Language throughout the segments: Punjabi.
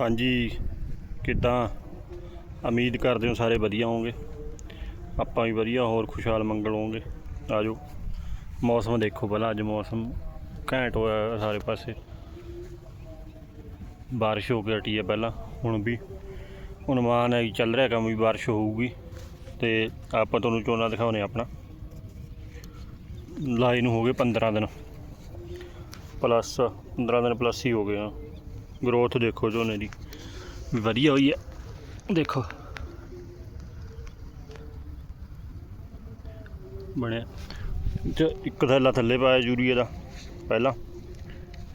ਹਾਂਜੀ, ਕਿੱਦਾਂ? ਉਮੀਦ ਕਰਦੇ ਹਾਂ ਸਾਰੇ ਵਧੀਆ ਹੋਵੋਗੇ। ਆਪਾਂ ਵੀ ਵਧੀਆ, ਹੋਰ ਖੁਸ਼ਹਾਲ ਮੰਗਲ ਹੋਵੋਗੇ। ਆਜੋ, ਮੌਸਮ ਦੇਖੋ ਪਹਿਲਾਂ, ਅੱਜ ਮੌਸਮ ਘੈਂਟ ਹੋਇਆ ਸਾਰੇ ਪਾਸੇ। ਬਾਰਿਸ਼ ਹੋ ਕੇ ਹਟੀ ਹੈ ਪਹਿਲਾਂ, ਹੁਣ ਵੀ। ਅਨੁਮਾਨ ਹੈ ਕਿ ਚੱਲ ਰਿਹਾ ਕੰਮ ਵੀ ਬਾਰਿਸ਼ ਹੋਊਗੀ। ਤੇ ਆਪਾਂ ਤੁਹਾਨੂੰ ਝੋਨਾ ਦਿਖਾਉਨੇ ਆਪਣਾ। ਲਾਈ ਨੂੰ ਹੋ ਗਏ 15 ਦਿਨ। ਪਲੱਸ 15 ਦਿਨ ਪਲੱਸ ਹੀ ਹੋ ਗਏ ਆ। ਗਰੋਥ ਦੇਖੋ ਝੋਨੇ ਦੀ। ਵਧੀਆ ਹੋਈ ਹੈ ਦੇਖੋ। ਬਣਿਆ। ਚ ਇੱਕ ਥੈਲਾ ਥੱਲੇ ਪਾਇਆ ਯੂਰੀਆ ਦਾ, ਪਹਿਲਾਂ।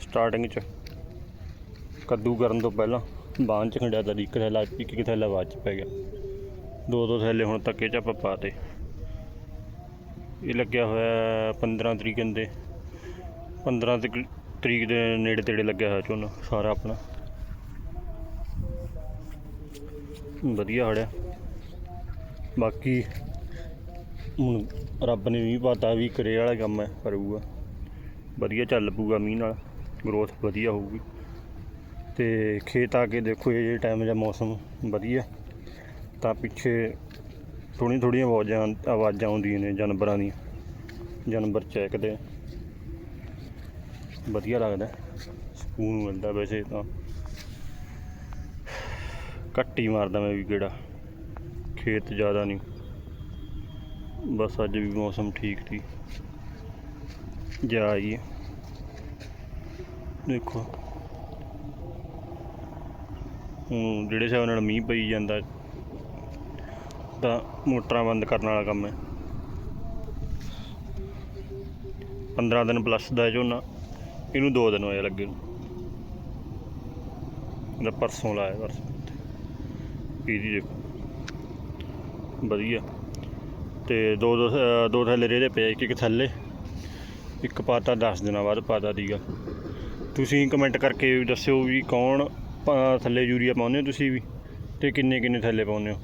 ਸਟਾਰਟਿੰਗ ਚ। ਕੱਦੂ ਕਰਨ ਤੋਂ ਪਹਿਲਾਂ। ਬਾਂਹ ਚ ਖੰਡਿਆ ਤਾਂ ਇੱਕ ਥੈਲਾ, ਇੱਕ ਇੱਕ ਥੈਲਾ ਬਾਅਦ ਚ ਪੈ ਗਿਆ। ਦੋ ਦੋ ਥੈਲੇ ਹੁਣ ਤੱਕ ਇਹ ਚ ਆਪਾਂ ਪਾਤੇ। ਇਹ ਲੱਗਿਆ ਹੋਇਆ 15 ਤਰੀਕ ਦੇ। 15 ਤਰੀਕ ਤਰੀਕ ਦੇ ਨੇੜੇ ਤੇੜੇ ਲੱਗਿਆ ਹੋਇਆ ਝੋਨਾ, ਸਾਰਾ ਆਪਣਾ। ਵਧੀਆ ਹੜਿਆ। ਬਾਕੀ ਹੁਣ ਰੱਬ ਨੇ ਵੀ ਪਤਾ ਵੀ ਕਰੇ ਵਾਲਾ ਕੰਮ ਹੈ, ਕਰੂਗਾ। ਵਧੀਆ ਚੱਲ ਪੂਗਾ ਮੀਂਹ ਨਾਲ ਗਰੋਥ ਵਧੀਆ ਹੋਊਗੀ। ਤੇ ਖੇਤ ਆ ਕੇ ਦੇਖੋ ਇਹ ਟਾਈਮ ਦਾ ਮੌਸਮ ਵਧੀਆ, ਤਾਂ ਪਿੱਛੇ ਥੋੜ੍ਹੀਆਂ ਥੋੜ੍ਹੀਆਂ ਆਵਾਜ਼ਾਂ ਆਵਾਜ਼ਾਂ ਆਉਂਦੀਆਂ ਨੇ ਜਾਨਵਰਾਂ ਦੀਆਂ। ਜਾਨਵਰ ਚਹਿਕਦੇ ਆ ਵਧੀਆ ਲੱਗਦਾ ਸਕੂਨ ਮਿਲਦਾ ਵੈਸੇ ਤਾਂ। ਘੱਟ ਹੀ ਮਾਰਦਾ ਮੈਂ ਵੀ ਗੇੜਾ। ਖੇਤ ਜ਼ਿਆਦਾ ਨਹੀਂ। ਬਸ ਅੱਜ ਵੀ ਮੌਸਮ ਠੀਕ ਸੀ। ਜਾ ਆਈਏ। ਦੇਖੋ। ਹੁਣ ਜਿਹੜੇ ਹਿਸਾਬ ਨਾਲ ਮੀਂਹ ਪਈ ਜਾਂਦਾ, ਤਾਂ ਮੋਟਰਾਂ ਬੰਦ ਕਰਨ ਵਾਲਾ ਕੰਮ ਹੈ। 15 ਦਿਨ ਪਲੱਸ ਦਾ ਝੋਨਾ। ਇਹਨੂੰ 2 ਦਿਨ ਹੋਏ ਲੱਗੇ ਨੂੰ। ਇਹਦਾ ਪਰਸੋਂ ਲਾਇਆ ਪਰਸੋਂ ਇਹਦੀ ਦੇਖੋ। ਵਧੀਆ। ਤੇ ਦੋ ਦੋ ਦੋ ਥੱਲੇ ਰੇੜੇ ਪਏ ਇੱਕ ਇੱਕ ਥੱਲੇ। ਇੱਕ ਪਾਤਾ 10 ਦਿਨਾਂ ਬਾਅਦ ਪਾਤਾ ਦੀਗਾ ਤੁਸੀਂ ਕਮੈਂਟ ਕਰਕੇ ਦੱਸਿਓ ਵੀ ਕੌਣ ਥੱਲੇ ਯੂਰੀਆ ਪਾਉਂਦੇ ਹੋ ਤੁਸੀਂ ਵੀ? ਤੇ ਕਿੰਨੇ ਕਿੰਨੇ ਥੱਲੇ ਪਾਉਂਦੇ ਹੋ?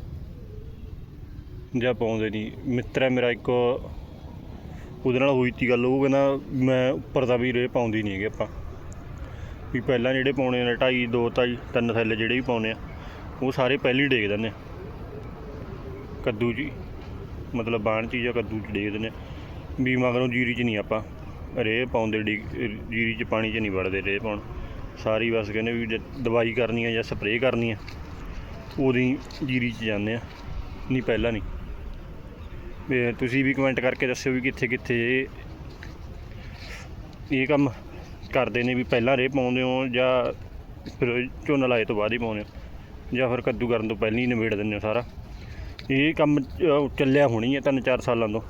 ਜਾਂ ਪਾਉਂਦੇ ਨਹੀਂ। ਮਿੱਤਰ ਹੈ ਮੇਰਾ ਇੱਕ ਉਹਦੇ ਨਾਲ ਹੋਈ ਤੀ ਗੱਲ, ਉਹ ਕਹਿੰਦਾ ਮੈਂ ਉੱਪਰ ਦਾ ਵੀ ਰੇ ਪਾਉਂਦੀ ਨਹੀਂ ਹੈਗੇ ਆਪਾਂ। ਵੀ ਪਹਿਲਾਂ ਜਿਹੜੇ ਪਾਉਣੇ ਨੇ ਢਾਈ, ਦੋ, ਢਾਈ, ਤਿੰਨ ਥੈਲੇ ਜਿਹੜੇ ਵੀ ਪਾਉਣੇ ਆ, ਉਹ ਸਾਰੇ ਪਹਿਲਾਂ ਹੀ ਡੇਗ ਦਿੰਦੇ ਆ। ਕੱਦੂ ਜੀ, ਮਤਲਬ ਬਾਣ ਚ ਜਾਂ ਕੱਦੂ ਚ ਡੇਗ ਦਿੰਦੇ ਆ। ਵੀ ਮਗਰੋਂ ਜੀਰੀ ਚ ਨਹੀਂ ਆਪਾਂ ਰੇ ਪਾਉਂਦੇ, ਡਿਗ, ਜੀਰੀ ਚ ਪਾਣੀ ਚ ਨਹੀਂ ਵੜਦੇ ਰੇ ਪਾਉਣ। ਸਾਰੀ ਬਸ ਕਹਿੰਦੇ ਵੀ ਜੇ ਦਵਾਈ ਕਰਨੀ ਆ ਜਾਂ ਸਪਰੇਅ ਕਰਨੀ ਆ, ਉਹਦੀ ਜੀਰੀ ਚ ਜਾਂਦੇ ਆ ਨਹੀਂ ਪਹਿਲਾਂ ਨਹੀਂ ਤੁਸੀਂ ਵੀ ਕਮੈਂਟ ਕਰਕੇ ਦੱਸਿਓ ਵੀ ਕਿੱਥੇ ਕਿੱਥੇ ਇਹ ਇਹ ਕੰਮ ਕਰਦੇ ਨੇ ਵੀ ਪਹਿਲਾਂ ਰੇ ਪਾਉਂਦੇ ਹੋ ਜਾਂ ਫਿਰ ਝੋਨਾ ਲਾਏ ਤੋਂ ਬਾਅਦ ਹੀ ਪਾਉਂਦੇ ਹੋ ਜਾਂ ਫਿਰ ਕੱਦੂ ਕਰਨ ਤੋਂ ਪਹਿਲਾਂ ਹੀ ਨਿਬੇੜ ਦਿੰਦੇ ਹੋ ਸਾਰਾ? ਇਹ ਕੰਮ ਅਹ, ਚੱਲਿਆ ਹੋਣੀ ਹੈ ਤਿੰਨ ਚਾਰ ਸਾਲਾਂ ਤੋਂ।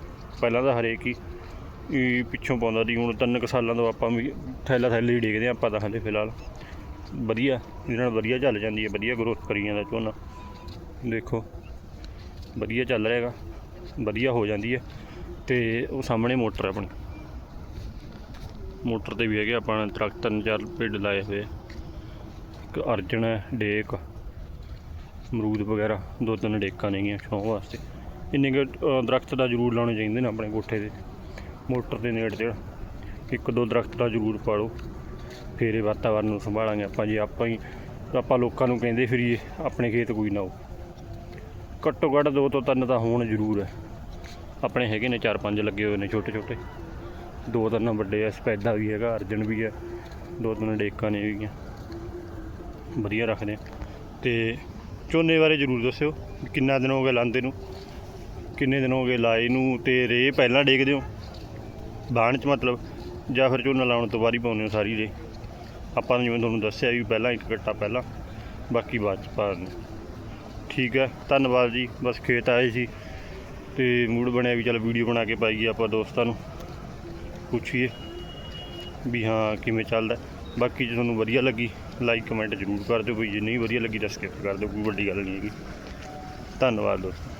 ਪਹਿਲਾਂ ਤਾਂ ਹਰੇਕ ਹੀ ਇਹ ਪਿੱਛੋਂ ਪਾਉਂਦਾ ਦੀ ਹੁਣ ਤਿੰਨ ਕੁ ਸਾਲਾਂ ਤੋਂ ਆਪਾਂ ਵੀ ਥੈਲਾ ਥੈਲੇ ਹੀ ਡੇਗਦੇ ਹਾਂ ਆਪਾਂ ਤਾਂ ਹਾਲੇ ਫਿਲਹਾਲ। ਵਧੀਆ ਇਹਦੇ ਨਾਲ ਵਧੀਆ ਚੱਲ ਜਾਂਦੀ ਹੈ ਵਧੀਆ ਗਰੋਥ ਕਰੀ ਜਾਂਦਾ ਝੋਨਾ। ਦੇਖੋ ਵਧੀਆ ਚੱਲ ਰਿਹਾ ਹੈਗਾ। ਵਧੀਆ ਹੋ ਜਾਂਦੀ ਹੈ ਤੇ ਉਹ ਸਾਹਮਣੇ ਮੋਟਰ ਹੈ ਆਪਣੀ। ਮੋਟਰ ਤੇ ਵੀ ਹੈਗੇ ਆਪਾਂ ਨੇ ਦਰਖਤ ਤਿੰਨ ਚਾਰ ਪੇੜ ਲਾਏ ਹੋਏ ਇੱਕ ਅਰਜਨ ਹੈ ਡੇਕ ਅਮਰੂਦ ਵਗੈਰਾ ਦੋ ਤਿੰਨ ਡੇਕਾਂ ਨੇਗੀਆਂ ਸ਼ੌਂਕ ਵਾਸਤੇ। ਇੰਨੇ ਕੁ ਅ, ਦਰਖਤ ਦਾ ਜ਼ਰੂਰ ਲਾਉਣੇ ਚਾਹੀਦੇ ਨੇ ਆਪਣੇ ਕੋਠੇ ਦੇ ਮੋਟਰ ਦੇ ਨੇੜੇ ਤੇ ਇੱਕ ਦੋ ਦਰਖਤ ਦਾ ਜ਼ਰੂਰ ਪਾੜੋ। ਫਿਰ ਵਾਤਾਵਰਨ ਨੂੰ ਸੰਭਾਲਾਂਗੇ ਆਪਾਂ ਜੇ। ਆਪਾਂ ਹੀ ਆਪਾਂ ਲੋਕਾਂ ਨੂੰ ਕਹਿੰਦੇ ਫਿਰੀਏ ਆਪਣੇ ਖੇਤ ਕੋਈ ਨਾ ਹੋ ਘੱਟੋ ਘੱਟ ਦੋ ਤੋਂ ਤਿੰਨ ਤਾਂ ਹੋਣ ਜ਼ਰੂਰ ਹੈ। ਆਪਣੇ ਹੈਗੇ ਨੇ ਚਾਰ ਪੰਜ ਲੱਗੇ ਹੋਏ ਨੇ ਛੋਟੇ ਛੋਟੇ। ਦੋ ਤਿੰਨ ਵੱਡੇ ਆ, ਸਪੈਦਾ ਵੀ ਹੈਗਾ, ਅਰਜਨ ਵੀ ਹੈ। ਦੋ ਤਿੰਨ ਡੇਕਾਂ ਨੇ ਵੀ ਵਧੀਆ ਰੱਖਦੇ ਆ। ਤੇ ਝੋਨੇ ਬਾਰੇ ਜ਼ਰੂਰ ਦੱਸਿਓ ਕਿੰਨਾ ਦਿਨ ਹੋ ਗਏ ਲਾਂਦੇ ਨੂੰ, ਕਿੰਨੇ ਦਿਨ ਹੋ ਗਏ ਲਾਏ ਨੂੰ ਤੇ ਰੇ ਪਹਿਲਾਂ ਡੇਕਦੇ ਹੋ? ਬਾਣ ਚ ਮਤਲਬ ਜਾਂ ਫਿਰ ਝੋਨਾ ਲਾਉਣ ਤੋਂ ਬਾਅਦ ਹੀ ਪਾਉਂਦੇ ਹੋ ਸਾਰੀ ਰੇ? ਆਪਾਂ ਨੂੰ ਜਿਵੇਂ ਤੁਹਾਨੂੰ ਦੱਸਿਆ ਵੀ ਪਹਿਲਾਂ ਇੱਕ ਘੱਟਾ ਪਹਿਲਾਂ, ਬਾਕੀ ਬਾਅਦ ਚ ਪਾਉਂਦੇ ਦਿੰਦੇ ਠੀਕ ਹੈ। ਧੰਨਵਾਦ ਜੀ। ਬਸ ਖੇਤ ਆਏ ਸੀ ਤੇ ਮੂਡ ਬਣਿਆ ਵੀ ਚੱਲ ਵੀਡੀਓ ਬਣਾ ਕੇ ਪਾਈਏ ਆਪਾਂ ਦੋਸਤਾਂ ਨੂੰ। ਪੁੱਛੀਏ ਵੀ ਹਾਂ ਕਿਵੇਂ ਚੱਲਦਾ। ਬਾਕੀ ਜੇ ਤੁਹਾਨੂੰ ਵਧੀਆ ਲੱਗੀ ਲਾਈਕ ਕਮੈਂਟ ਜ਼ਰੂਰ ਕਰ ਦਿਓ ਵੀ, ਜੇ ਨਹੀਂ ਵਧੀਆ ਲੱਗੀ ਤਾਂ ਸਕਿਪ ਕਰ ਦਿਓ, ਕੋਈ ਵੱਡੀ ਗੱਲ ਨਹੀਂ ਹੈਗੀ। ਧੰਨਵਾਦ ਦੋਸਤੋ।